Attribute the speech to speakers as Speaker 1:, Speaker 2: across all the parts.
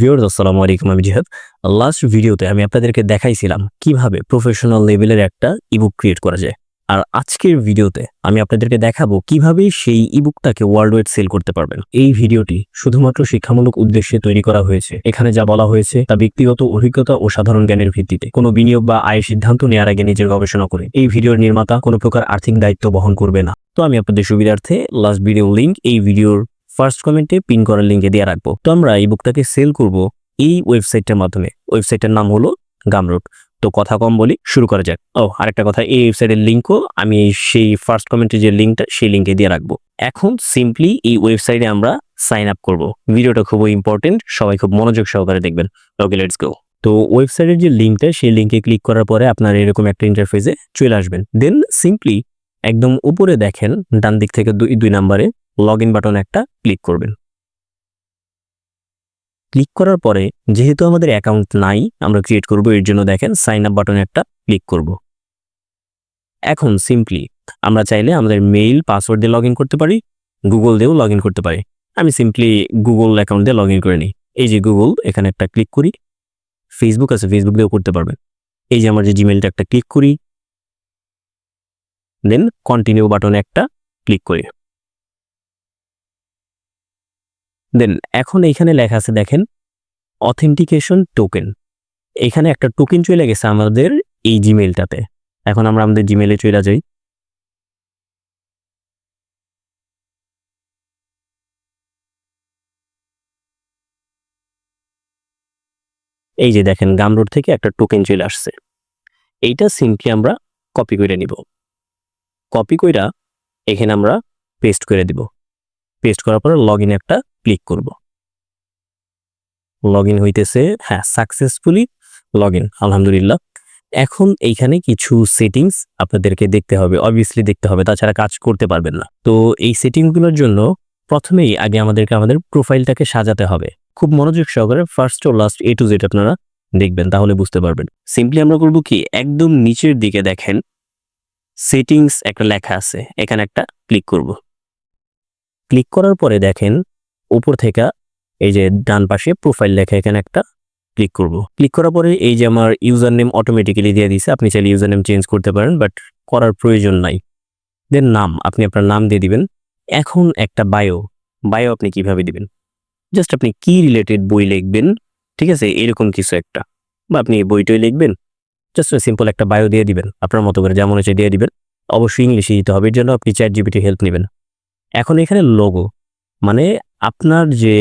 Speaker 1: Viewers আসসালামু আলাইকুম, আমি জিহাদ। লাস্ট ভিডিওতে আমি আপনাদেরকে দেখাইছিলাম কীভাবে প্রফেশনাল লেভেলের একটা ইবুক ক্রিয়েট করা যায়। আর আজকের ভিডিওতে আমি আপনাদেরকে দেখাবো কীভাবে সেই ইবুকটাকে ওয়ার্ল্ড ওয়াইড সেল করতে পারবেন। এই ভিডিওটি শুধুমাত্র শিক্ষামূলক উদ্দেশ্যে তৈরি করা হয়েছে। এখানে যা বলা হয়েছে তা ব্যক্তিগত অভিজ্ঞতা ও সাধারণ জ্ঞানের ভিত্তিতে। কোনো বিনিয়োগ বা আয়ের সিদ্ধান্ত নেওয়ার আগে নিজের গবেষণা করে। এই ভিডিওর নির্মাতা কোনো প্রকার আর্থিক দায়িত্ব বহন করবে না। তো আমি আপনাদের সুবিধার্থে লাস্ট ভিডিও লিংক এই ভিডিওর ফার্স্ট কমেন্টে পিন করার লিঙ্কে দিয়ে রাখব। তো আমরা এই বুকটাকে সেল করব এই ওয়েবসাইটটার মাধ্যমে। ওয়েবসাইটের নাম হলো গামরুট তো কথা কম বলি, শুরু করা যাক। ও, আরেকটা কথা, এই ওয়েবসাইটের লিঙ্কও আমি সেই ফার্স্ট কমেন্টে যে লিঙ্কটা সেই লিঙ্কে দিয়ে রাখব। এখন সিম্পলি এই ওয়েবসাইটে আমরা সাইন আপ করব। ভিডিওটা খুবই ইম্পর্টেন্ট সবাই খুব মনোযোগ সহকারে দেখবেন। ওকে লেটস গো তো ওয়েবসাইটের যে লিঙ্কটা সেই লিঙ্কে ক্লিক করার পরে আপনার এরকম একটা ইন্টারফেসে চলে আসবেন। দেন সিম্পলি একদম উপরে দেখেন ডান দিক থেকে দুই দুই নাম্বারে লগ ইন বাটন একটা ক্লিক করবেন। ক্লিক করার পরে যেহেতু আমাদের অ্যাকাউন্ট নাই, আমরা ক্রিয়েট করব, এর জন্য দেখেন সাইন আপ বাটনে একটা ক্লিক করব। এখন সিম্পলি আমরা চাইলে আমাদের মেইল পাসওয়ার্ড দিয়ে লগ করতে পারি গুগল দিয়েও লগ করতে পারি। আমি সিম্পলি গুগল অ্যাকাউন্ট দিয়ে লগ করে নিই। এই যে গুগল এখানে একটা ক্লিক করি। ফেসবুক আছে ফেসবুক দিয়েও করতে পারবেন। এই যে আমার যে জিমেলটা একটা ক্লিক করি। দেন কন্টিনিউ বাটনে একটা ক্লিক করি। দেন এখন এইখানে লেখা আছে, দেখেন অথেন্টিকেশন টোকেন এখানে একটা টোকেন চলে গেছে আমাদের এই জিমেলটাতে এখন আমরা আমাদের জিমেলে চলে যাই। এই যে দেখেন গামরোড থেকে একটা টোকেন চলে আসছে। এইটা সিম্পলি আমরা কপি করে নিব। কপি কইরা এখানে আমরা পেস্ট করে দিব। পেস্ট করার পর লগ একটা ক্লিক করব। লগ ইন হইতেছে হ্যাঁ সাকসেসফুলি লগ ইন আলহামদুলিল্লাহ। এখন এইখানে কিছু সেটিংস আপনাদেরকে দেখতে হবে অবভিয়াসলি দেখতে হবে, তাছাড়া কাজ করতে পারবেন না। তো এই সেটিংসগুলোর জন্য প্রথমেই আগে আমাদেরকে আমাদের প্রোফাইলটাকে সাজাতে হবে। খুব মনোযোগ সহকারে ফার্স্ট ও লাস্ট এ টু জেড আপনারা দেখবেন, তাহলে বুঝতে পারবেন। সিম্পলি আমরা করব কি, একদম নিচের দিকে দেখেন সেটিংস একটা লেখা আছে, এখানে একটা ক্লিক করব। ক্লিক করার পরে দেখেন উপর থেকে এই যে ডান পাশে প্রোফাইল লেখা, এখানে একটা ক্লিক করব। ক্লিক করার পরে এই যে আমার ইউজার নেম অটোমেটিক্যালি দিয়ে দিছে। আপনি চাইলে ইউজার নেম চেঞ্জ করতে পারেন বাট করার প্রয়োজন নাই। দেন নাম, আপনি আপনার নাম দিয়ে দিবেন। এখন একটা বায়ো বায়ো আপনি কীভাবে দিবেন? জাস্ট আপনি কি রিলেটেড বই লিখবেন, ঠিক আছে? এরকম কিছু একটা। বা আপনি এই বইটাই লিখবেন। জাস্ট সিম্পল একটা বায়ো দিয়ে দিবেন। আপনার মতো করে যেমন হচ্ছে দিয়ে দিবেন। অবশ্যই ইংলিশে দিতে হবে। এর জন্য আপনি চ্যাট জিবিটি হেল্প নেবেন। এখন এখানে লোগো মানে আপনার যে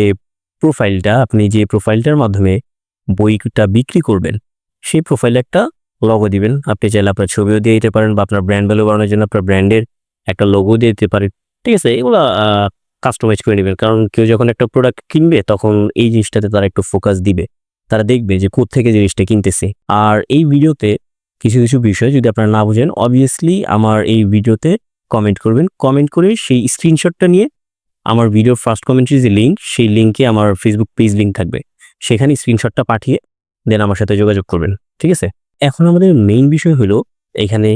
Speaker 1: প্রোফাইলটা আপনি যে প্রোফাইলটার মাধ্যমে বইটা বিক্রি করবেন, সেই প্রোফাইলে একটা লগো দিবেন। আপনি চাইলে আপনার ছবিও দিয়ে দিতে পারেন বা আপনার ব্র্যান্ড ভ্যালু বাড়ানোর জন্য আপনার ব্র্যান্ডের একটা লোগো দিয়ে দিতে পারেন। ঠিক আছে? এগুলো কাস্টমাইজ করে নেবেন। কারণ কেউ যখন একটা প্রোডাক্ট কিনবে, তখন এই জিনিসটাতে তারা একটু ফোকাস দিবে। তারা দেখবে যে থেকে জিনিসটা কিনতেছে। আর এই ভিডিওতে কিছু কিছু বিষয় যদি আপনারা না বুঝেন অবভিয়াসলি আমার এই ভিডিওতে কমেন্ট করবেন। কমেন্ট করে সেই স্ক্রিনশটটা নিয়ে আমার ভিডিওর ফার্স্ট কমেন্ট্রি যে লিঙ্ক সেই লিঙ্কে আমার ফেসবুক পেজ লিঙ্ক থাকবে। সেখানে স্ক্রিনশটটা পাঠিয়ে দেন আমার সাথে যোগাযোগ করবেন, ঠিক আছে? এখন আমাদের মেইন বিষয় হলো এখানে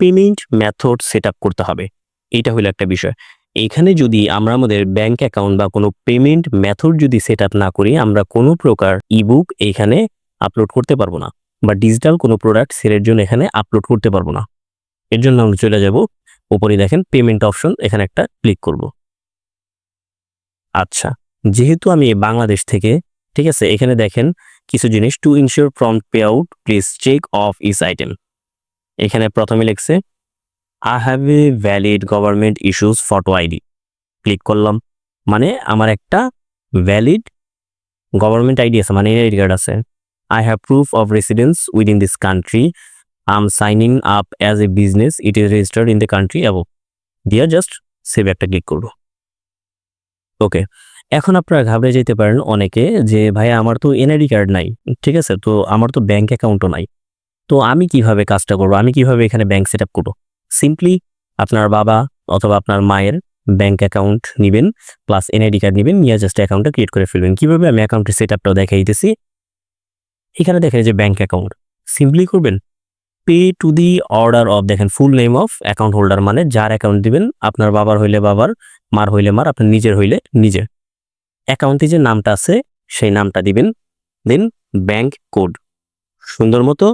Speaker 1: পেমেন্ট মেথড সেট করতে হবে। এটা হলো একটা বিষয়। এখানে যদি আমরা আমাদের ব্যাংক অ্যাকাউন্ট বা কোনো পেমেন্ট মেথড যদি সেট না করি, আমরা কোনো প্রকার ইবুক এখানে আপলোড করতে পারব না বা ডিজিটাল কোনো প্রোডাক্ট সেলের জন্য এখানে আপলোড করতে পারব না। এর জন্য আমরা চলে যাব। উপরে দেখেন পেমেন্ট অপশন এখানে একটা ক্লিক করব। আচ্ছা যেহেতু আমি বাংলাদেশ থেকে, ঠিক আছে, এখানে দেখেন কিছু জিনিস to ensure prompt pay out please check off is item এখানে প্রথমে লিখছে I have a valid government issues photo ID click করলাম মানে আমার একটা ভ্যালিড গভর্নমেন্ট আইডি আছে মানে আইডি কার্ড আছে। I have proof of residence within this country I am signing up as a business it is registered in the country above দিয়ে just save একটা click করব। ওকে। এখন আপনারা ঘাবড়ে যেতে পারেন অনেকে যে ভাই আমার তো এনআইডি কার্ড নাই, ঠিক আছে? তো আমার তো ব্যাংক অ্যাকাউন্টও নাই। তো আমি কীভাবে কাজটা করব? আমি কীভাবে এখানে ব্যাংক সেট আপ করব? সিম্পলি আপনার বাবা অথবা আপনার মায়ের ব্যাংক অ্যাকাউন্ট নেবেন প্লাস এনআইডি কার্ড নেবেন, নিয়ে জাস্ট অ্যাকাউন্টটা ক্রিয়েট করে ফেলবেন। কীভাবে আমি অ্যাকাউন্টের সেট আপটাও দেখাই দিতেছি এখানে দেখেন যে ব্যাংক অ্যাকাউন্ট সিম্পলি করবেন pay to the order of দেখেন full name of account holder মানে যার অ্যাকাউন্ট দিবেন, আপনার বাবার হইলে বাবার মার হইলে মার, আপনার নিজের হইলে নিজের। অ্যাকাউন্টে যে নামটা আছে, সেই নামটা দিবেন, দেন ব্যাংক কোড। সুন্দর মতো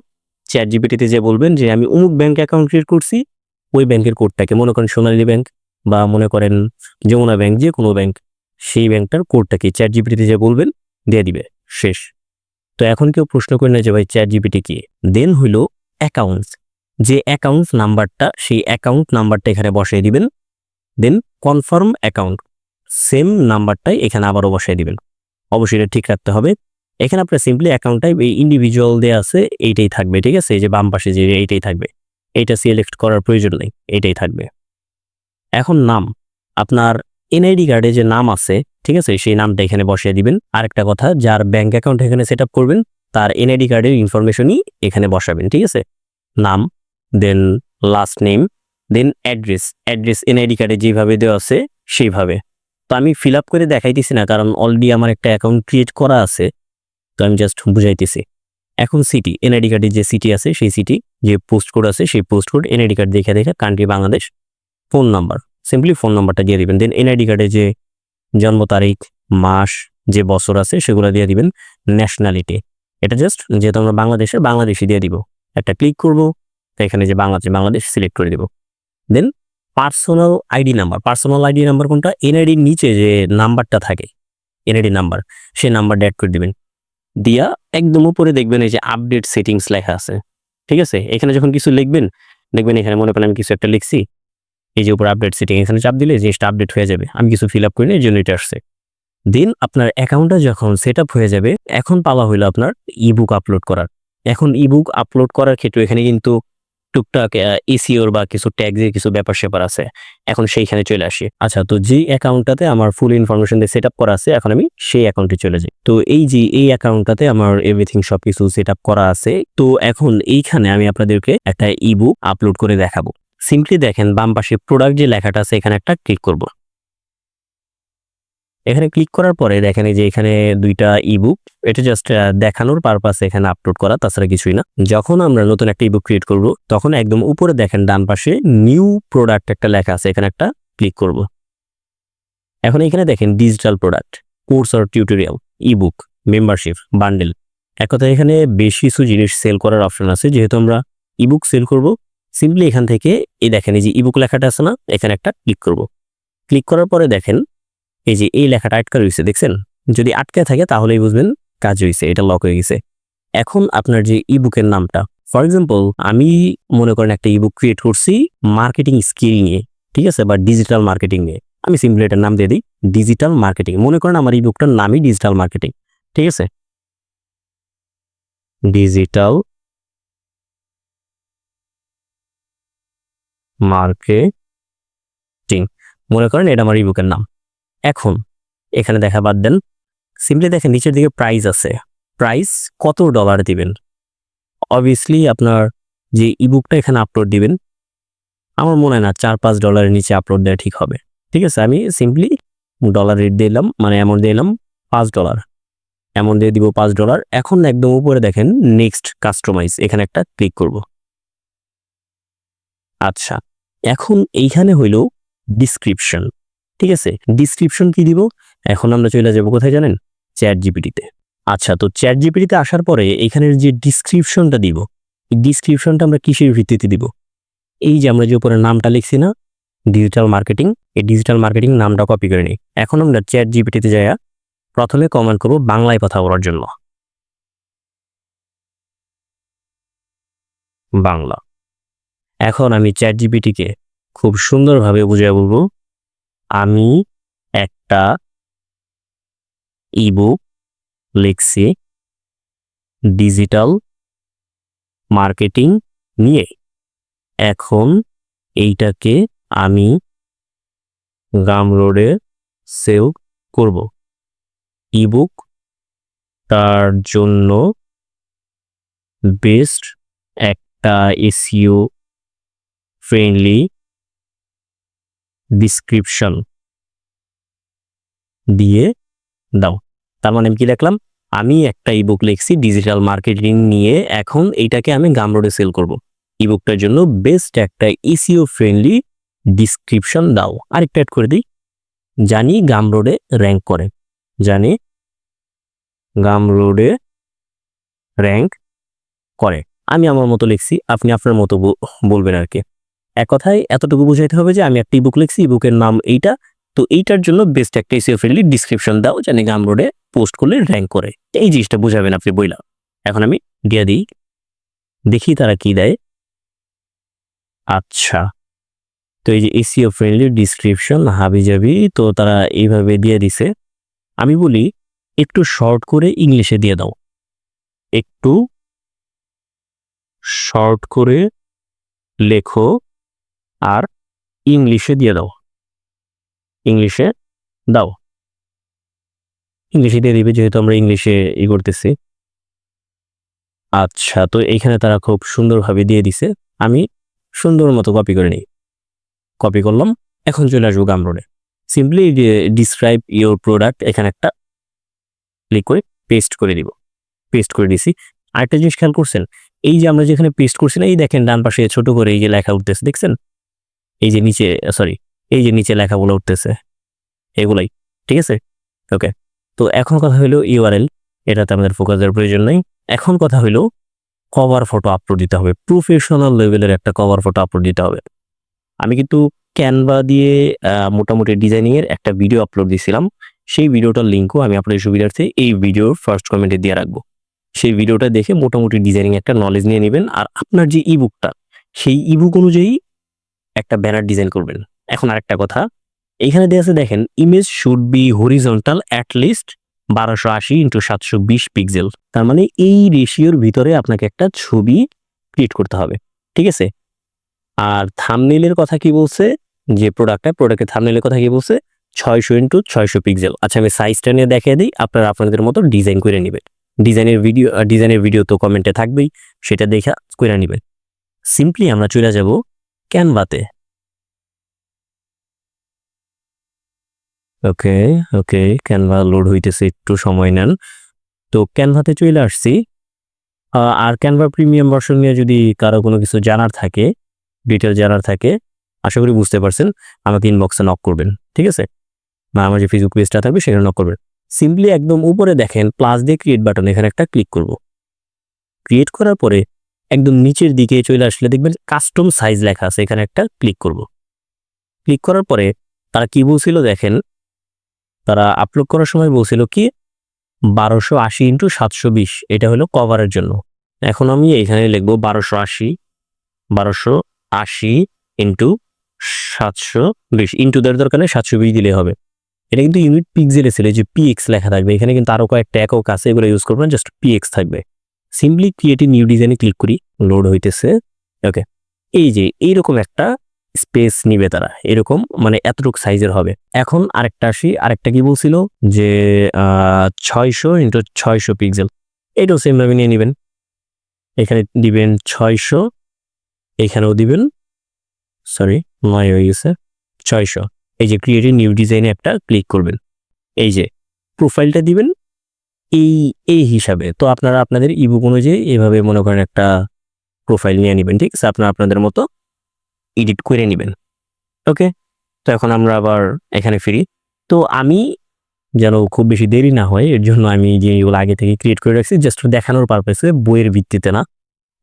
Speaker 1: চ্যাট জিপিটিতে যে বলবেন যে, আমি অমুক ব্যাংক অ্যাকাউন্ট ক্রিয়েট করছি, ওই ব্যাংকের কোডটাকে। মনে করেন সোনালী ব্যাংক বা মনে করেন যমুনা ব্যাংক, যে কোনো ব্যাংক, সেই ব্যাংকটার কোডটাকে চ্যাট জিপিটিতে যে বলবেন, দিয়ে দিবে। শেষ। তো এখন কেউ প্রশ্ন করে না যে, ভাই চ্যাট জিপিটি কি? দেন হইল অ্যাকাউন্টস। যে অ্যাকাউন্ট নাম্বারটা, সেই অ্যাকাউন্ট নাম্বারটা এখানে বসিয়ে দিবেন দেন কনফার্ম অ্যাকাউন্ট সেম নাম্বারটাই এখানে আবারও বসিয়ে দিবেন। অবশ্যই এটা ঠিক রাখতে হবে। এখানে আপনার সিম্পলি অ্যাকাউন্টটাই এই ইন্ডিভিজুয়াল দেওয়া আছে, এইটাই থাকবে, ঠিক আছে? এই যে বাম পাশে যে এইটাই থাকবে। এইটা সিলেক্ট করার প্রয়োজন নেই, এইটাই থাকবে। এখন নাম। আপনার এনআইডি কার্ডে যে নাম আছে, ঠিক আছে? সেই নামটা এখানে বসিয়ে দিবেন। আরেকটা কথা, যার ব্যাংক অ্যাকাউন্ট এখানে সেট করবেন, তার এনআইডি কার্ডের ইনফরমেশনই এখানে বসাবেন, ঠিক আছে? নাম দেন লাস্ট নেম দেন অ্যাড্রেস অ্যাড্রেস এনআইডি কার্ডে যেভাবে দেওয়া আছে, সেইভাবে। তো আমি ফিল আপ করে দেখাইতেছি না, কারণ অলরেডি আমার একটা অ্যাকাউন্ট ক্রিয়েট করা আছে, তো আমি জাস্ট বুঝাইতেছি। এখন সিটি এনআইডি কার্ডের যে সিটি আছে, সেই সিটি যে পোস্ট কোড আছে, সেই পোস্ট কোড এনআইডি কার্ড দেখে দেখে country Bangladesh phone number simply phone নাম্বারটা দিয়ে দিবেন। দেন এনআইডি কার্ডে যে জন্ম তারিখ, মাস, যে বছর আছে, সেগুলো দিয়ে দিবেন ন্যাশনালিটি এটা জাস্ট যেহেতু আমরা বাংলাদেশের বাংলাদেশি দিয়ে দিব। একটা ক্লিক করব, তো এখানে যে বাংলাদেশ বাংলাদেশ সিলেক্ট করে দিব। Then personal ID number personal ID number কোনটা? এনআইডির নিচে যে নাম্বারটা থাকে এনআইডি নাম্বার সে নাম্বারটা অ্যাড করে দিবেন। দিয়া একদম উপরে দেখবেন এই যে আপডেট সেটিংস লেখা আছে, ঠিক আছে? এখানে যখন কিছু লিখবেন, দেখবেন এখানে মনে করেন আমি কিছু একটা লিখছি, এই যে উপর আপডেট সেটিং এখানে চাপ দিলে জিনিসটা আপডেট হয়ে যাবে। আমি কিছু ফিল আপ করি না এই জন্য আসছে। দেন আপনার অ্যাকাউন্টটা যখন সেট হয়ে যাবে, এখন পালা হইল আপনার ইবুক আপলোড করার। এখন ইবুক আপলোড করার ক্ষেত্রে এখানে কিন্তু টুকটাক ইসিওর বা কিছু ট্যাক্সের কিছু ব্যাপার স্যাপার আছে, এখন সেইখানে চলে আসি। আচ্ছা তো যে অ্যাকাউন্টটাতে আমার ফুল ইনফরমেশন দিয়ে সেট করা আছে, এখন আমি সেই অ্যাকাউন্টে চলে যাই। তো এই যে, এই অ্যাকাউন্টটাতে আমার এভরিথিং সব কিছু সেট করা আছে, তো এখন এইখানে আমি আপনাদেরকে একটা ইবুক আপলোড করে দেখাবো। সিম্পলি দেখেন, বাম পাশে প্রোডাক্ট যে লেখাটা আছে, এখানে একটা ক্লিক করব। এখানে ক্লিক করার পরে দেখেন যে এখানে দুইটা ইবুক এটা জাস্ট দেখানোর পারপাসে এখানে আপলোড করা, তাছাড়া কিছুই না। যখন আমরা নতুন একটা ইবুক ক্রিয়েট করব, তখন একদম উপরে দেখেন ডান পাশে নিউ প্রোডাক্ট একটা লেখা আছে, এখানে একটা ক্লিক করব। এখন এখানে দেখেন ডিজিটাল প্রোডাক্ট কোর্স আর টিউটোরিয়াল ইবুক মেম্বারশিপ বান্ডেল এক কথায় এখানে বেশ কিছু জিনিস সেল করার অপশন আছে, যেহেতু আমরা ইবুক সেল করব সিম্পলি এখান থেকে এই দেখেন এই যে ইবুক লেখাটা আছে না, এখানে একটা ক্লিক করব। ক্লিক করার পরে দেখেন এই যে এই লেখাটা আটকা রয়েছে দেখছেন? যদি আটকে থাকে তাহলেই বুঝবেন কাজ হয়েছে, এটা লক হয়ে গেছে। এখন আপনার যে ইবুকের নামটা ফর এক্সাম্পল আমি মনে করেন একটা ইবুক ক্রিয়েট করছি মার্কেটিং স্কিল নিয়ে, ঠিক আছে? বা ডিজিটাল মার্কেটিং নিয়ে। আমি সিম্পলি এটার নাম দিয়ে দিই ডিজিটাল মার্কেটিং মনে করেন আমার ইবুকটার নামই ডিজিটাল মার্কেটিং ঠিক আছে? ডিজিটাল মার্কেটিং মনে করেন এটা আমার ইবুকের নাম। এখন, এখানে দেখা বাদ দেন সিম্পলি দেখেন নিচের দিকে প্রাইস আছে। প্রাইস কত ডলার দিবেন? অবভিয়াসলি আপনার যে ইবুকটা এখানে আপলোড দিবেন, আমার মনে হয় না চার পাঁচ ডলারের নিচে আপলোড দেওয়া ঠিক হবে। ঠিক আছে, আমি সিম্পলি ডলার রেট দিলাম মানে অ্যামাউন্ট দিলাম পাঁচ ডলার অ্যামাউন্ট দিয়ে দিব পাঁচ ডলার এখন একদম উপরে দেখেন নেক্সট কাস্টমাইজ এখানে একটা ক্লিক করব। আচ্ছা এখন এইখানে হইল ডিসক্রিপশন ঠিক আছে? ডিসক্রিপশন কি দিব? এখন আমরা চলে যাব কোথায় জানেন? চ্যাট জিপিটিতে আচ্ছা তো চ্যাট জিপিটিতে আসার পরে এখানের যে ডিসক্রিপশনটা দিব, এই ডিসক্রিপশনটা আমরা কিসের ভিত্তিতে দিব? এই যে আমরা যে উপরে নামটা লিখছি না ডিজিটাল মার্কেটিং এই ডিজিটাল মার্কেটিং নামটা কপি করে নিই। এখন আমরা চ্যাট জিপিটিতে যাইয়া প্রথমে কমেন্ট করব বাংলায় কথা বলার জন্য। বাংলা। এখন আমি চ্যাট জিপিটিকে খুব সুন্দরভাবে বুঝিয়ে বলব। আমি একটা ইবুক লিখছি ডিজিটাল মার্কেটিং নিয়ে। এখন এইটাকে আমি গাম রোডে সেল করব। ইবুক তার জন্য বেস্ট একটা এসিও ফ্রেন্ডলি ডিসক্রিপশন দিয়ে দাও। তার মানে আমি কি লিখলাম আমি একটা ইবুক লিখছি ডিজিটাল মার্কেটিং নিয়ে। এখন এইটাকে আমি গামরোডে সেল করব। ইবুকটার জন্য বেস্ট একটা ইসিও ফ্রেন্ডলি ডিসক্রিপশন দাও। আরেকটা অ্যাড করে দিই। জানি গামরোডে র্যাঙ্ক করে। জানি গামরোডে র্যাঙ্ক করে। আমি আমার মতো লিখছি, আপনি আপনার মতো বলবেন আর কি। এক কথায় এতটুকু বুঝাইতে হবে যে আমি একটা ইবুক লিখছি ইবুকের নাম এইটা। তো এইটার জন্য বেস্ট একটা এসিও ফ্রেন্ডলি ডিসক্রিপশন দাও জানি গাম রোডে পোস্ট করলে র্যাঙ্ক করে। এই জিনিসটা বুঝাবেন আপনি বইলা। এখন আমি দিয়ে দিই। দেখি তারা কি দেয়। আচ্ছা। তো এই যে এসিও ফ্রেন্ডলি ডিসক্রিপশন হাবি জাবি তো তারা এইভাবে দিয়ে দিছে। আমি বলি, একটু শর্ট করে ইংলিশে দিয়ে দাও। একটু শর্ট করে লেখো। আর ইংলিশে দিয়ে দাও। ইংলিশে দাও। ইংলিশে দিয়ে দিবে যেহেতু আমরা ইংলিশে ই করতেছি। আচ্ছা তো এইখানে তারা খুব সুন্দরভাবে দিয়ে দিছে। আমি সুন্দর মতো কপি করে নিই। কপি করলাম, এখন চলে আসব গামরোডে সিম্পলি ডিসক্রাইব ইওর প্রোডাক্ট এখানে একটা ক্লিক করে পেস্ট করে দিব। পেস্ট করে দিছি। আরেকটা জিনিস খেয়াল করছেন? এই যে আমরা যেখানে পেস্ট করছি না, এই দেখেন ডান পাশে ছোট করে এই যে লেখা উঠতেছে, দেখছেন? এই যে নিচে সরি এই যে নিচে লেখাগুলো উঠতেছে, এগুলাই, ঠিক আছে? ওকে তো এখন কথা হলো ইউআরএল এটাতে আমাদের ফোকাস দেওয়ার প্রয়োজন নেই। এখন কথা হইল কভার ফটো আপলোড দিতে হবে প্রফেশনাল লেভেলের একটা কভার ফটো আপলোড দিতে হবে। আমি কিন্তু ক্যানভা দিয়ে মোটামুটি ডিজাইনিংয়ের একটা ভিডিও আপলোড দিয়েছিলাম সেই ভিডিওটার লিঙ্কও আমি আপনাদের সুবিধার্থে এই ভিডিওর ফার্স্ট কমেন্টে দিয়ে রাখব। সেই ভিডিওটা দেখে মোটামুটি ডিজাইনিং একটা নলেজ নিয়ে নেবেন, আর আপনার যে ইবুকটা সেই ইবুক অনুযায়ী একটা ব্যানার ডিজাইন করবেন। এখন আরেকটা কথা, এখানে দেওয়া আছে দেখেন image should be horizontal at least বারোশো আশি ইন্টু সাতশো বিশ পিক্সেল তার মানে এই রেশিওর ভিতরে আপনাকে একটা ছবি ক্রিয়েট করতে হবে, ঠিক আছে? আর থামনেলের কথা কি বলছে? যে প্রোডাক্টটা প্রোডাক্টের থামনেলের কথা কি বলছে? ছয়শো ইন্টু ছয়শো পিক্সেল আচ্ছা আমি সাইজটা নিয়ে দেখিয়ে দিই, আপনারা আপনাদের মতো ডিজাইন করে নেবেন। ডিজাইনের ভিডিও ডিজাইনের ভিডিও তো কমেন্টে থাকবেই, সেটা দেখা করে নেবেন। সিম্পলি আমরা চলে যাব ক্যানভাতে। ওকে ওকে, ক্যানভা লোড হইতেছে, একটু সময় নেন। তো ক্যানভাতে চলে আসছি। আর ক্যানভা প্রিমিয়াম ভার্সন নিয়ে যদি কারও কোনো কিছু জানার থাকে ডিটেল জানার থাকে, আশা করি বুঝতে পারছেন, আমাকে ইনবক্সে নক করবেন, ঠিক আছে? বা আমার যে ফেসবুক পেজটা থাকবে, সেখানে নক করবেন। সিম্পলি একদম উপরে দেখেন প্লাস দিয়ে ক্রিয়েট বাটন এখানে একটা ক্লিক করব। ক্রিয়েট করার পরে একদম নিচের দিকে চলে আসলে দেখবেন কাস্টম সাইজ লেখা আছে, এখানে একটা ক্লিক করব। ক্লিক করার পরে তারা কি বলছিল দেখেন? তারা আপলোড করার সময় বলছিল কি? বারোশো আশি ইন্টু সাতশো বিশ, এটা হলো কভারের জন্য। এখন আমি এখানে লিখব বারোশো আশি বারোশো আশি ইন্টু সাতশো বিশ, ইন্টু দেওয়ার দরকার সাতশো বিশ দিলে হবে। এটা কিন্তু ইউনিট পিক্সেলে ছিল যে পিএক্স লেখা থাকবে, এখানে কিন্তু আরও কয়েকটা একক আছে, এগুলো ইউজ করবেন জাস্ট পিএক্স থাকবে। সিম্পলি ক্রিয়েটিভ নিউ ডিজাইনে ক্লিক করি লোড হইতেছে ওকে এই যে, এইরকম একটা স্পেস নিবে তারা, এরকম মানে এতটুকু সাইজের হবে। এখন আরেকটা আসি, আরেকটা কি বলছিল? যে ছয়শো ইন্টু ছয়শো পিক্সেল এটাও সেমভাবে নিয়ে নেবেন। এখানে দিবেন ছয়শো, এখানেও দিবেন সরি নয় হয়ে গেছে, ছয়শো। এই যে ক্রিয়েটিভ নিউ ডিজাইনে একটা ক্লিক করবেন। এই যে প্রোফাইলটা দিবেন এই এই হিসাবে। তো আপনারা আপনাদের ইবুক অনুযায়ী এভাবে মনে করেন একটা প্রোফাইল নিয়ে নেবেন, ঠিক আছে? আপনারা আপনাদের মতো এডিট করে নেবেন। ওকে তো এখন আমরা আবার এখানে ফিরি। তো আমি যেন খুব বেশি দেরি না হয়, এর জন্য আমি যে এগুলো আগে থেকে ক্রিয়েট করে রাখছি জাস্ট দেখানোর পারপাসে বইয়ের ভিত্তিতে না,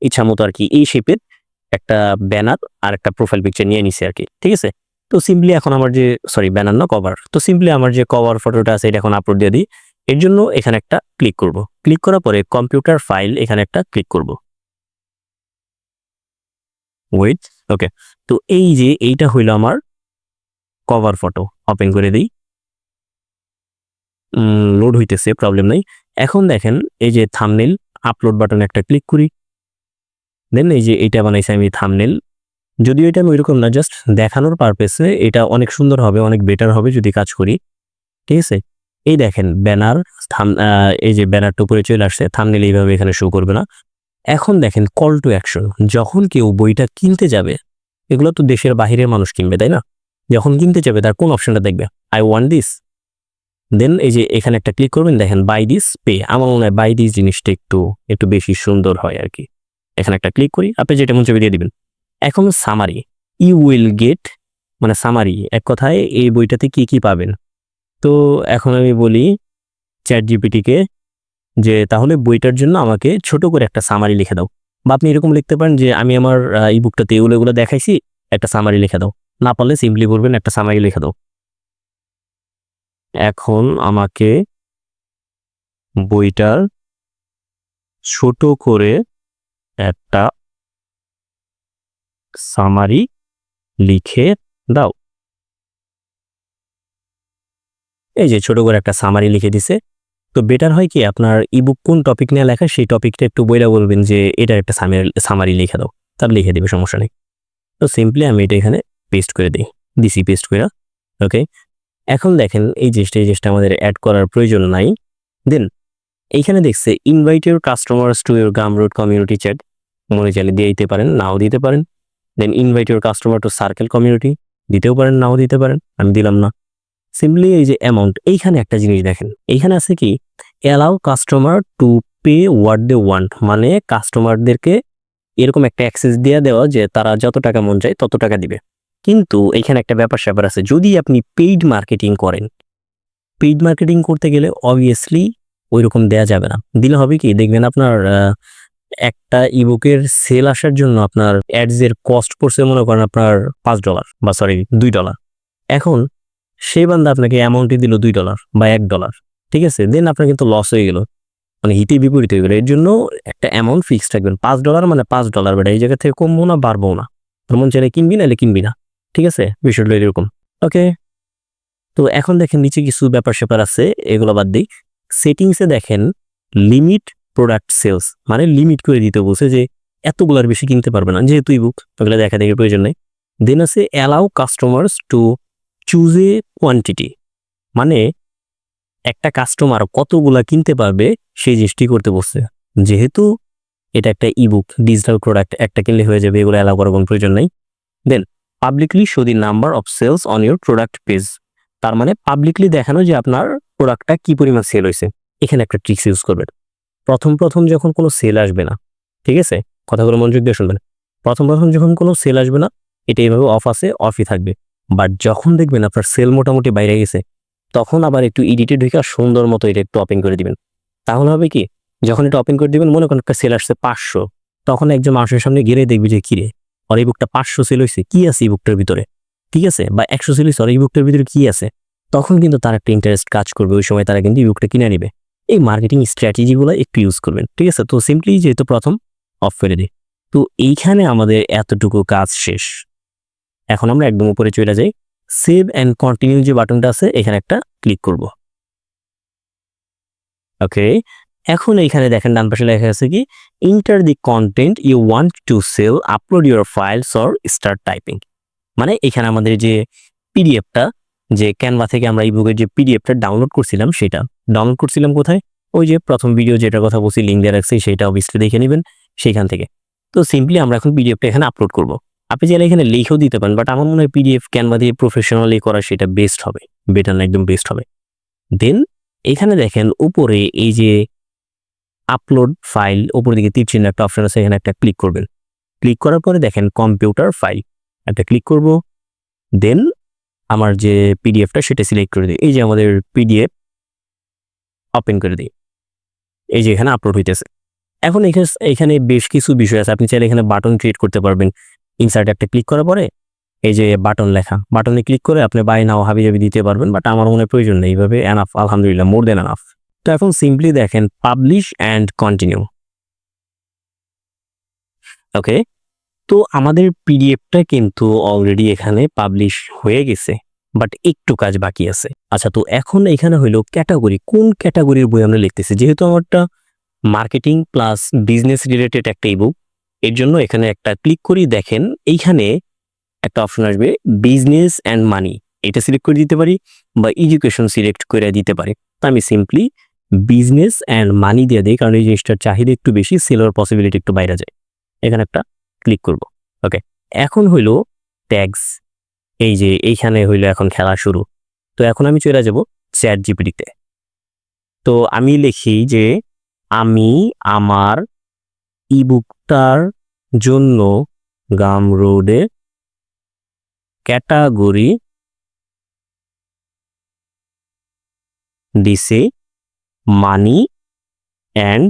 Speaker 1: ইচ্ছা মতো আর কি এই শেপের একটা ব্যানার আর একটা প্রোফাইল পিকচার নিয়ে নিছি আর কি, ঠিক আছে? তো সিম্পলি এখন আমার যে সরি ব্যানার না কভার তো সিম্পলি আমার যে কভার ফটোটা আছে, এটা এখন আপলোড দিয়ে দিই। এর জন্য এখানে একটা ক্লিক করব। ক্লিক করার পরে কম্পিউটার ফাইল এখানে একটা ক্লিক করব। ওয়েট ওকে তো এই যে এইটা হইল আমার কভার ফটো ওপেন করে দিই। লোড হইতেছে প্রবলেম নাই। এখন দেখেন এই যে থামনেল আপলোড বাটনে একটা ক্লিক করি। দেন এই যে এইটা বানাইছি আমি থামনেল যদিও এটা আমি ওইরকম না জাস্ট দেখানোর পারপাসে এটা অনেক সুন্দর হবে, অনেক বেটার হবে যদি কাজ করি। ঠিক আছে? এই দেখেন, ব্যানার, থাম এই যে ব্যানারটা উপরে চলে আসছে থামনেল এইভাবে এখানে শো করবে না। এখন দেখেন কল টু অ্যাকশন যখন কেউ বইটা কিনতে যাবে, এগুলো তো দেশের বাহিরের মানুষ কিনবে, তাই না? যখন কিনতে যাবে, তার কোন অপশনটা দেখবে? আই ওয়ান্ট দিস দেন এই যে এখানে একটা ক্লিক করবেন, দেখেন বাই দিস পে আমার মনে হয় বাই দিস জিনিসটা একটু একটু বেশি সুন্দর হয় আর কি। এখানে একটা ক্লিক করি, আপনি যেটা মন চাইবে দিয়ে দিবেন। এখন সামারি ইউ উইল গেট মানে সামারি এক কথায় এই বইটাতে কি কি পাবেন? তো এখন আমি বলি চ্যাট জিপিটিকে যে তাহলে বইটার জন্য আমাকে ছোট করে একটা সামারি লিখে দাও। বা আপনি এরকম লিখতে পারেন যে আমি আমার ই বুকটাতে এগুলো এগুলো দেখাইছি, একটা সামারি লিখে দাও। না পারলে সিম্পলি বলবেন একটা সামারি লিখে দাও। এখন আমাকে বইটার ছোট করে একটা সামারি লিখে দাও। এই যে ছোট করে একটা সামারি লিখে দিছে। তো বেটার হয় কি আপনার ইবুক কোন টপিক নিয়ে লেখা, সেই টপিকটা একটু বইটা বলবেন যে এটার একটা সামারি লিখে দাও তার লিখে দেবে, সমস্যা নেই। তো সিম্পলি আমি এটা এখানে পেস্ট করে দিই দিছি পেস্ট করে ওকে এখন দেখেন এই জিনিসটা এই জিনিসটা আমাদের অ্যাড করার প্রয়োজন নাই। দেন এইখানে দেখছে invite your customers to your Gumroad community chat মনে চাইলে দিয়ে দিতে পারেন, নাও দিতে পারেন। Then invite your customer to Circle community দিতেও পারেন, নাও দিতে পারেন। আমি দিলাম না। সিম্পলি এই যে অ্যামাউন্ট এইখানে একটা জিনিস দেখেন। এইখানে আছে কি? Allow customer to pay what they want মানে কাস্টমারদেরকে এরকম একটা অ্যাক্সেস দিয়ে দেওয়া যে তারা যত টাকা মন চায় তত টাকা দিবে। কিন্তু এখানে একটা ব্যাপার স্যাপার আছে, যদি আপনি পেইড মার্কেটিং করেন পেইড মার্কেটিং করতে গেলে অবভিয়াসলি ওই রকম দেওয়া যাবে না। দিলে হবে কি? দেখবেন আপনার একটা ইবুকের সেল আসার জন্য আপনার অ্যাডস এর কস্ট পড়ছে মনে করেন আপনার পাঁচ ডলার বা সরি দুই ডলার এখন সেই বান্দা আপনাকে অ্যামাউন্টই দিল দুই ডলার বা এক ডলার ঠিক আছে? দেন আপনার কিন্তু লস হয়ে গেল। মানে হিতে বিপরীত হয়ে গেল। এর জন্য একটা অ্যামাউন্ট ফিক্সড থাকবেন পাঁচ ডলার মানে পাঁচ ডলার বেটা, এই জায়গা থেকে কমবো না, বাড়বো না। তোর মন চাইলে কিনবি নাহলে কিনবি না, ঠিক আছে? বিষয়টা এরকম। ওকে তো এখন দেখেন নিচে কিছু ব্যাপার স্যাপার আছে, এগুলো বাদ দিই। সেটিংসে দেখেন লিমিট প্রোডাক্ট সেলস মানে লিমিট করে দিতে বলছে যে এতগুলার বেশি কিনতে পারবে না, যেহেতু বুক ওগুলো দেখা দেখে প্রয়োজন নেই। দেন আছে allow customers to choose a quantity মানে একটা কাস্টমার কতগুলা কিনতে পারবে সেই জিনিসটি করতে বসছে। যেহেতু এটা একটা ইবুক ডিজিটাল প্রোডাক্ট একটা কিনলে হয়ে যাবে, এগুলো অ্যালাউ করার কোনো প্রয়োজন নেই। Then publicly show the number of sales on your product page তার মানে পাবলিকলি দেখানো যে আপনার প্রোডাক্টটা কি পরিমাণ সেল হয়েছে। এখানে একটা ট্রিক্স ইউজ করবেন। প্রথম প্রথম যখন কোনো সেল আসবে না, ঠিক আছে? কথাগুলো মনোযোগ দিয়ে শুনবেন। প্রথম প্রথম যখন কোনো সেল আসবে না, এটা এইভাবে অফ আছে অফই থাকবে। বাট যখন দেখবেন আপনার সেল মোটামুটি বাইরে গেছে, তখন আবার একটু এডিটে ঢুকে সুন্দর মতো এটা একটু ওপেন করে দিবেন। তাহলে হবে কি, যখন এটা ওপেন করে দিবেন, মনে করেন একটা সেল আসছে পাঁচশো, তখন একজন মানুষের সামনে গেলে দেখবি যে, কিরে আর এই বুকটা পাঁচশো সেল হয়েছে কি আছে এই বুকটার ভিতরে? ঠিক আছে? বা একশো সেল হয়েছে আর এই বুকটার ভিতরে কি আছে? তখন কিন্তু তার একটা ইন্টারেস্ট কাজ করবে, ওই সময় তারা কিন্তু এই বুকটা কিনে নেবে। এই মার্কেটিং স্ট্র্যাটেজিগুলো একটু ইউজ করবেন, ঠিক আছে? তো সিম্পলি যেহেতু প্রথম অফ করে দিই। তো এইখানে আমাদের এতটুকু কাজ শেষ। এখন আমরা একদম উপরে চলে যাই। সেভ অ্যান্ড কন্টিনিউ যে বাটনটা আছে, এখানে একটা ক্লিক করব। ওকে, এখন এইখানে দেখেন ডান পাশে লেখা আছে কি enter the content you want to sell upload your files or start typing মানে এখানে আমাদের যে পিডিএফটা যে ক্যানভা থেকে আমরা এই বুকের যে পিডিএফটা ডাউনলোড করছিলাম, সেটা। ডাউনলোড করছিলাম কোথায়? ওই যে প্রথম ভিডিও যেটার কথা বলছি লিঙ্ক দিয়ে রাখছি, সেটা অবভিয়াসলি দেখে নেবেন সেইখান থেকে। তো সিম্পলি আমরা এখন পিডিএফটা এখানে আপলোড করব। আপনি চাইলে এখানে লিখেও দিতে পারেন বাট আমার মনে হয় পিডিএফ ক্যানভা দিয়ে প্রফেশনালি করা সেটা বেস্ট হবে বেটার না একদম বেস্ট হবে। দেন এখানে দেখেন উপরে এই যে আপলোড ফাইল উপর দিকে তীর চিহ্ন একটা অপশন আছে, এখানে একটা ক্লিক করবেন। ক্লিক করার পরে দেখেন কম্পিউটার ফাইল একটা ক্লিক করব। দেন আমার যে পিডিএফটা সেটা সিলেক্ট করে দিই। এই যে আমাদের পিডিএফ ওপেন করে দিই। এই যে এখানে আপলোড হইতেছে। এখন এখানে এখানে বেশ কিছু বিষয় আছে, আপনি চাইলে এখানে বাটন ক্রিয়েট করতে পারবেন। ইনসার্ট একটা ক্লিক করার পরে এই যে বাটন লেখা বাটনে ক্লিক করে আপনি বাই নাও হাবি জাবি দিতে পারবেন বাট আমার মনে প্রয়োজন নেই, এইভাবে এনাফ আলহামদুলিল্লাহ মোর দেন এনাফ তো এখন সিম্পলি দেখেন পাবলিশ অ্যান্ড কন্টিনিউ ওকে তো আমাদের পিডিএফটা কিন্তু অলরেডি এখানে পাবলিশ হয়ে গেছে বাট একটু কাজ বাকি আছে। আচ্ছা তো এখন এখানে হইল ক্যাটাগরি কোন ক্যাটাগরির বই আমরা লিখতেছি? যেহেতু আমারটা মার্কেটিং প্লাস বিজনেস রিলেটেড একটা ইবুক এর জন্য এখানে একটা ক্লিক করি, দেখেন এইখানে একটা অপশন আসবে বিজনেস অ্যান্ড মানি এটা সিলেক্ট করে দিতে পারি বা এডুকেশন সিলেক্ট করে দিতে পারি। তো আমি সিম্পলি বিজনেস অ্যান্ড মানি দিয়ে দিই, কারণ এই জিনিসটার চাহিদা একটু বেশি সেলার পসিবিলিটি একটু বাইরে যায়। এখানে একটা ক্লিক করব। ওকে এখন হইল ট্যাগস এই যে এইখানে হইল এখন খেলা শুরু। তো এখন আমি চলে যাব চ্যাট জিপিটিতে তো আমি লিখি যে, আমি আমার ইবুকটার জন্য গাম রোডে ক্যাটাগরি দিছে মানি অ্যান্ড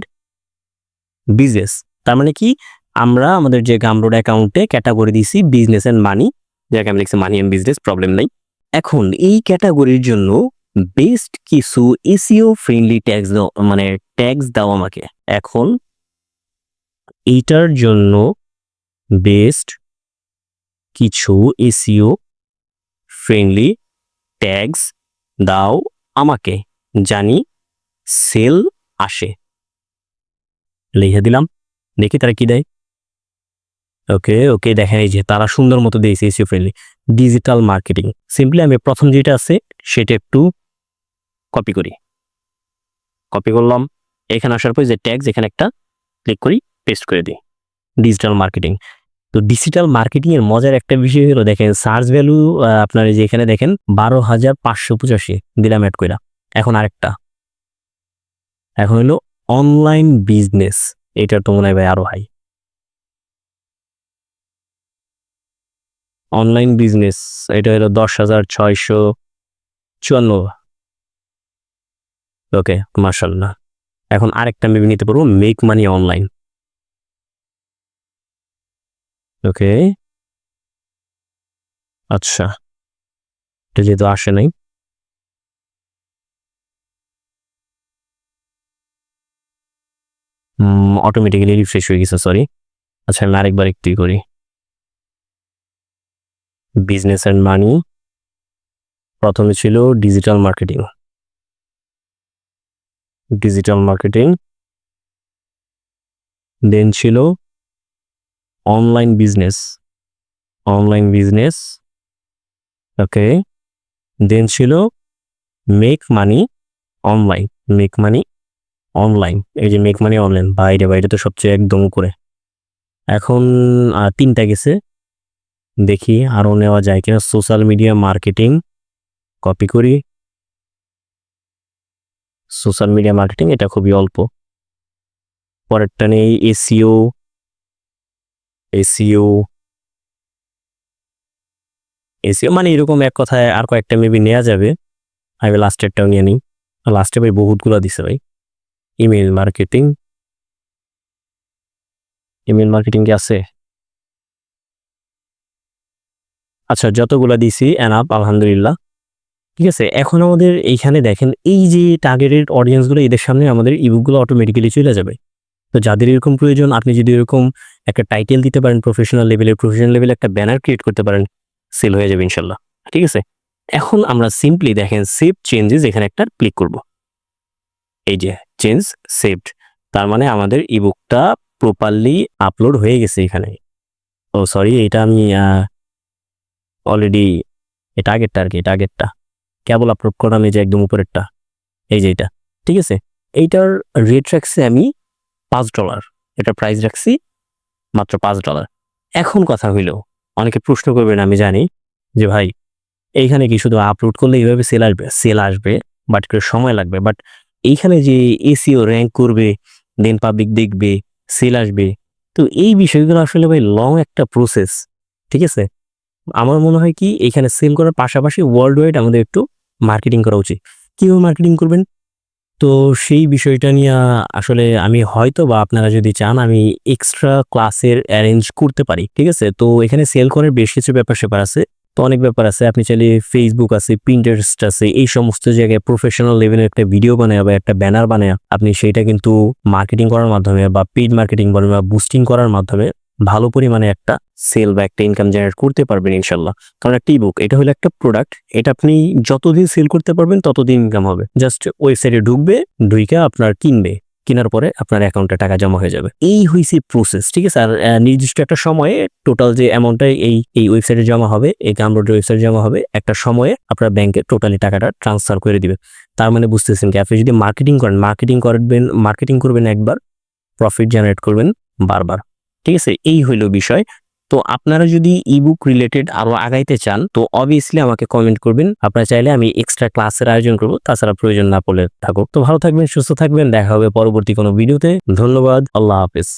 Speaker 1: বিজনেস। তার মানে কি? আমরা আমাদের যে গামরোড অ্যাকাউন্টে ক্যাটাগরি দিছি বিজনেস অ্যান্ড মানি, যাকে আমি লিখছি মানি অ্যান্ড বিজনেস, প্রবলেম নাই। এখন এই ক্যাটাগরির জন্য বেস্ট কিছু এসিও ফ্রেন্ডলি ট্যাক্স দাও মানে ট্যাক্স দাও আমাকে। এখন এইটার জন্য বেস্ট কিছু এসিও ফ্রেন্ডলি ট্যাগস দাও আমাকে, জানি সেল আসে। লিখে দিলাম, দেখি তারা কি দেয়। ওকে ওকে, দেখেন এই যে তারা সুন্দর মতো দিয়েছে SEO friendly. Digital marketing, simply আমি প্রথম যেটা আছে সেটা একটু কপি করি। কপি করলাম, এখানে আসার পর যে ট্যাগস, এখানে একটা ক্লিক করি। পেস্ট করে দিই ডিজিটাল মার্কেটিং তো ডিজিটাল মার্কেটিং এর মজার একটা বিষয় হলো দেখেন সার্চ ভ্যালু আপনার যে এখানে দেখেন, বারো হাজার পাঁচশো পঁচাশি দিলাম অ্যাড কইরা। এখন আরেকটা। এখন হলো অনলাইন বিজনেস এটা তো মনে হয় ভাই আরও হাই অনলাইন বিজনেস এটা হলো দশ হাজার ছয়শো চুয়ান্ন। ওকে মার্শাল্লাহ এখন আরেকটা মেবি নিতে পারব মেক মানি অনলাইন ওকে আচ্ছা এটা যেহেতু আসে নাই অটোমেটিক্যালি রিফ্রেশ হয়ে গেছে সরি আচ্ছা আমি আরেকবার একটু করি। বিজনেস অ্যান্ড মানি প্রথমে ছিল digital marketing digital marketing then ছিল online business online business okay then ছিল make money online make money online এই যে মেক মানি অনলাইন বাইরে বাইরে তো সবচেয়ে একদম করে এখন তিনটা গেছে। দেখি আরও নেওয়া যায় কিনা। সোশ্যাল মিডিয়া মার্কেটিং কপি করি। সোশ্যাল মিডিয়া মার্কেটিং এটা খুবই অল্প। পরেরটা নেই এসিও এসিও এসিও মানে এরকম এক কথায় আর কয়েকটা মেবি নেওয়া যাবে। আমি লাস্টেরটাও নিয়ে নিই। লাস্টে ভাই বহুতগুলো দিছে ভাই। ইমেল মার্কেটিং ইমেল মার্কেটিং কি আছে। আচ্ছা যতগুলো দিছি এনাপ আলহামদুলিল্লাহ। ঠিক আছে, এখন আমাদের এইখানে দেখেন, এই যে টার্গেটেড অডিয়েন্সগুলো এদের সামনে আমাদের ইবুকগুলো অটোমেটিক্যালি চলে যাবে। তো যাদের এরকম প্রয়োজন, আপনি যদি এরকম একটা টাইটেল দিতে পারেন প্রফেশনাল লেভেলের প্রফেশনাল লেভেলে একটা ব্যানার ক্রিয়েট করতে পারেন সেল হয়ে যাবে ইনশাল্লাহ। ঠিক আছে? এখন আমরা সিম্পলি দেখেন সেভ চেঞ্জেস এখানে একটা ক্লিক করব। এই যে চেঞ্জ সেভড তার মানে আমাদের ইবুকটা প্রপারলি আপলোড হয়ে গেছে এখানে। ও সরি এটা আমি অলরেডি এটা আগেরটা আর কি, এটা আগেরটা। কেবল আপলোড করলাম এই যে একদম উপরেরটা। এই যে এটা। ঠিক আছে? এইটার রেট রাখছি আমি পাঁচ ডলার। এটা প্রাইস রাখছি মাত্র পাঁচ ডলার। এখন কথা হইল, অনেকে প্রশ্ন করবেন, আমি জানি যে ভাই, এইখানে কি শুধু আপলোড করলে এইভাবে সেল আসবে? সেল আসবে বাট একটু সময় লাগবে। বাট এইখানে যে এসিও র্যাঙ্ক করবে দেন পাবলিক দেখবে সেল আসবে, তো এই বিষয়গুলো আসলে ভাই লং একটা প্রসেস ঠিক আছে? আমার মনে হয় কি এখানে সেল করার পাশাপাশি ওয়ার্ল্ড ওয়াইড আমাদের একটু মার্কেটিং করা উচিত। কীভাবে মার্কেটিং করবেন? তো সেই বিষয়টা নিয়ে আসলে আমি হয়তো বা আপনারা যদি চান, আমি এক্সট্রা ক্লাসের অ্যারেঞ্জ করতে পারি, ঠিক আছে? তো এখানে সেল করার বেশ কিছু ব্যাপার স্যাপার আছে। তো অনেক ব্যাপার আছে। আপনি চাইলে ফেসবুক আছে পিন্টারেস্ট আছে, এই সমস্ত জায়গায় প্রফেশনাল লেভেলের একটা ভিডিও বানায় বা একটা ব্যানার বানায়, আপনি সেটা কিন্তু মার্কেটিং করার মাধ্যমে বা পেড মার্কেটিং বলেন বা বুস্টিং করার মাধ্যমে ভালো পরিমাণে একটা সেল বা একটা ইনকাম জেনারেট করতে পারবেন ইনশাল্লাহ কারণ একটা ইবুক এটা হলো একটা প্রোডাক্ট এটা আপনি যতদিন সেল করতে পারবেন ততদিন ইনকাম হবে। জাস্ট ওয়েবসাইটে ঢুকবে, ঢুইকা আপনার কিনবে, কেনার পরে আপনার অ্যাকাউন্টে টাকা জমা হয়ে যাবে। এই হয়েছে প্রসেস ঠিক আছে? আর নির্দিষ্ট একটা সময়ে টোটাল যে অ্যামাউন্টটা এই এই ওয়েবসাইটে জমা হবে, এই গামরোডের ওয়েবসাইটে জমা হবে, একটা সময়ে আপনার ব্যাংকে টোটালি টাকাটা ট্রান্সফার করে দিবে। তার মানে বুঝতেছেন কি? আপনি যদি মার্কেটিং করেন মার্কেটিং করবেন মার্কেটিং করবেন একবার প্রফিট জেনারেট করবেন বারবার। ঠিক আছে? এই হইল বিষয়। তো আপনারা যদি ইবুক রিলেটেড আরও আগাইতে চান, তো অবভিয়াসলি আমাকে কমেন্ট করবেন। আপনারা চাইলে আমি এক্সট্রা ক্লাসের আয়োজন করব, তাছাড়া প্রয়োজন না পড়লে থাকুক। তো ভালো থাকবেন, সুস্থ থাকবেন। দেখা হবে পরবর্তী কোনো ভিডিওতে ধন্যবাদ। আল্লাহ হাফেজ।